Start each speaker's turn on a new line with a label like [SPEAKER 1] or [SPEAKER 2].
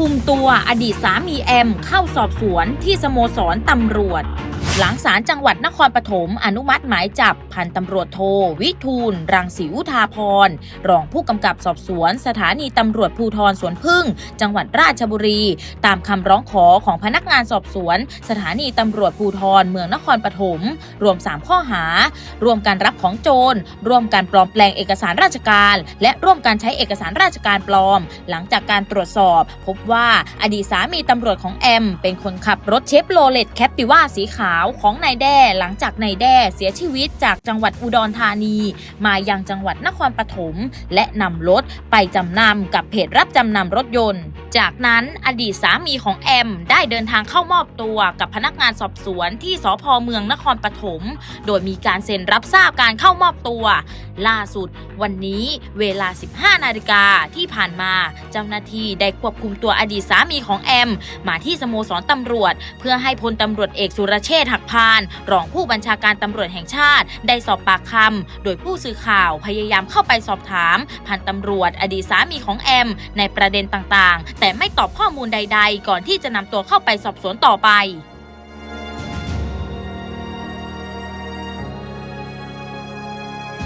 [SPEAKER 1] คุมตัวอดีตสามีแอมเข้าสอบสวนที่สโมสรตำรวจ หลังศาลจังหวัดนครปฐมอนุมัติหมายจับพันตำรวจโท วิทูล รังสีอุทาพร รองผู้กำกับสอบสวน สถานีตำรวจภูทรสวนพึ่ง จังหวัดราชบุรี ตามคำร้องขอของพนักงานสอบสวน สถานีตำรวจภูทรเมืองนครปฐมรวม 3 ข้อหา ร่วมการรับของโจร ร่วมการปลอมแปลงเอกสารราชการ และร่วมการใช้เอกสารราชการปลอม หลังจากการตรวจสอบ พบว่าอดีตสามีตำรวจของแอม เป็นคนขับรถเชฟโรเลตแคปติว่าสีขาวของนายแด้หลังจากนายแด้เสียชีวิตจากจังหวัดอุดรธานี มายังจังหวัดนครปฐมและนำรถไปจำนำกับเพจรับจำนำรถยนต์ จากนั้นอดีตสามีของแอม ได้เดินทางเข้ามอบตัวกับพนักงานสอบสวนที่สพเมืองนครปฐม โดยมีการเซ็นรับทราบการเข้ามอบตัว ล่าสุดวันนี้เวลา 15 นาฬิกาที่ผ่านมา เจ้าหน้าที่ได้ควบคุมตัวอดีตสามีของแอม มาที่สโมสรตำรวจ เพื่อให้พลตำรวจเอกสุรเชษฐ์หักพาน รองผู้บัญชาการตำรวจแห่งชาติ ได้สอบปากคำโดยผู้สื่อข่าวพยายามเข้าไปสอบถามพันตำรวจอดีตสามีของแอม ในประเด็นต่างๆแต่ไม่ตอบข้อมูลใด ๆ ก่อนที่จะนำตัวเข้าไปสอบสวนต่อไป